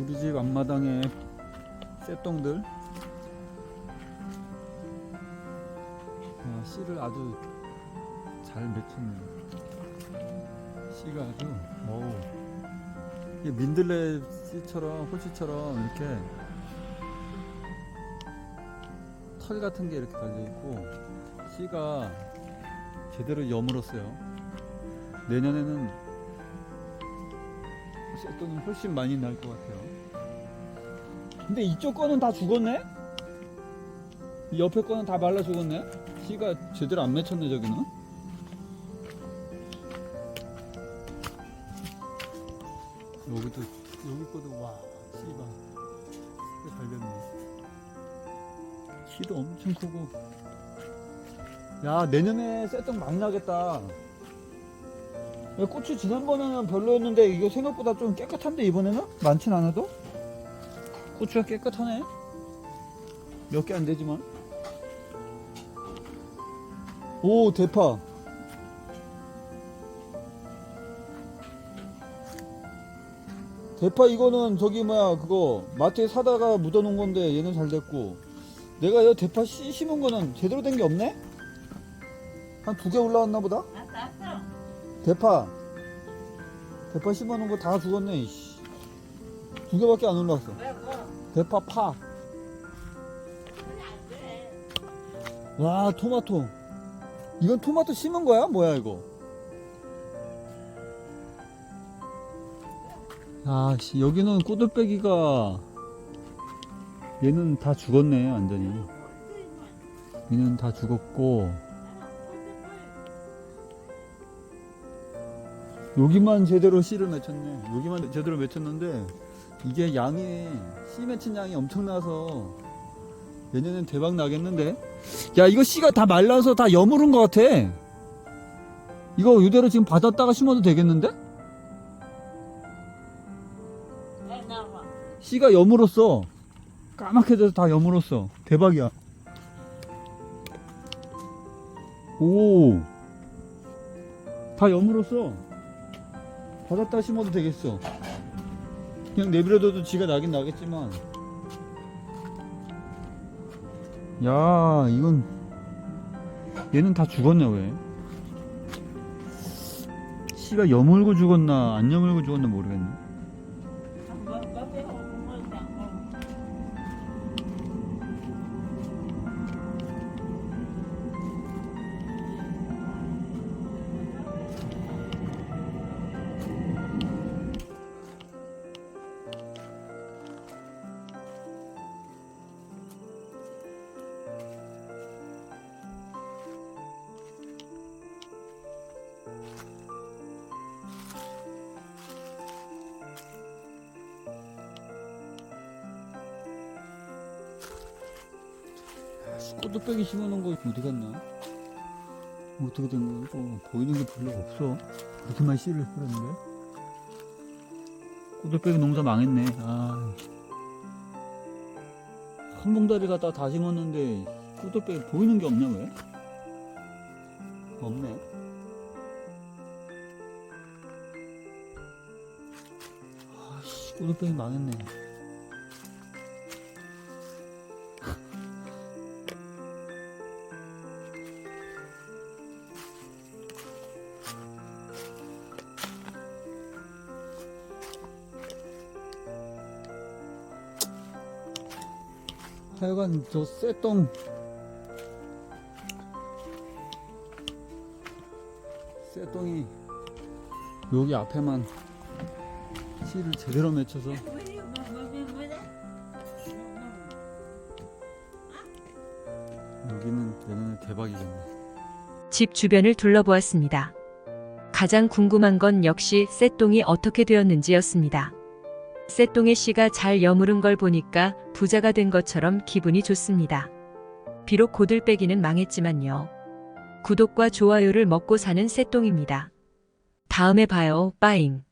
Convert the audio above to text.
우리 집 앞마당에 쇠똥들. 아, 씨를 아주 잘 맺혔네 씨가 아주 어우. 민들레 씨처럼 홀씨처럼 이렇게 털 같은 게 이렇게 달려 있고 씨가 제대로 여물었어요. 내년에는 쇠똥이 훨씬 많이 날 것 같아요. 근데 이쪽 거는 다 죽었네? 이 옆에 거는 다 말라 죽었네? 씨가 제대로 안 맺혔네, 저기는. 여기도, 여기 거도, 와, 씨가. 꽤 달렸네. 씨도 엄청 크고. 야, 내년에 쇠똥 많이 나겠다. 야, 고추 지난번에는 별로였는데 이거 생각보다 좀 깨끗한데 이번에는? 많진 않아도? 고추가 깨끗하네 몇 개 안 되지만 오 대파 대파 이거는 저기 뭐야 그거 마트에 사다가 묻어놓은 건데 얘는 잘 됐고 내가 이 대파 씨 심은 거는 제대로 된 게 없네? 한 두 개 올라왔나 보다? 대파. 대파 심어놓은 거 다 죽었네 이씨. 두 개밖에 안 올라왔어. 대파 파. 와 토마토. 이건 토마토 심은 거야? 뭐야 이거? 아 씨 여기는 꼬들빼기가 얘는 다 죽었네 완전히. 얘는 다 죽었고 여기만 제대로 씨를 맺혔네. 여기만 제대로 맺혔는데 이게 양이 씨 맺힌 양이 엄청나서 내년엔 대박 나겠는데? 야 이거 씨가 다 말라서 다 여무른 것 같아. 이거 이대로 지금 받았다가 심어도 되겠는데? 씨가 여물었어. 까맣게 돼서 다 여물었어. 대박이야. 오. 다 여물었어. 받았다 심어도 되겠어. 그냥 내버려둬도 지가 나긴 나겠지만. 야, 이건 얘는 다 죽었네 왜? 씨가 여물고 죽었나 안 여물고 죽었나 모르겠네. 꼬들빼기 심어놓은 거 어디 갔나? 어떻게 된 거야? 이거 보이는 게 별로 없어. 그렇게만 씨를 뿌렸는데? 꼬들빼기 농사 망했네. 아. 한 봉다리 갖다 다 심었는데 꼬들빼기 보이는 게 없냐 왜? 없네. 아씨 꼬들빼기 망했네. 하여간 저 쇠똥 쇠똥이 여기 앞에만 씨를 제대로 맺혀서 여기는 내년에 대박이겠네 집 주변을 둘러보았습니다. 가장 궁금한 건 역시 쇠똥이 어떻게 되었는지였습니다. 쇠똥의 씨가 잘 여무른 걸 보니까 부자가 된 것처럼 기분이 좋습니다. 비록 고들빼기는 망했지만요. 구독과 좋아요를 먹고 사는 쇠똥입니다. 다음에 봐요, 빠잉.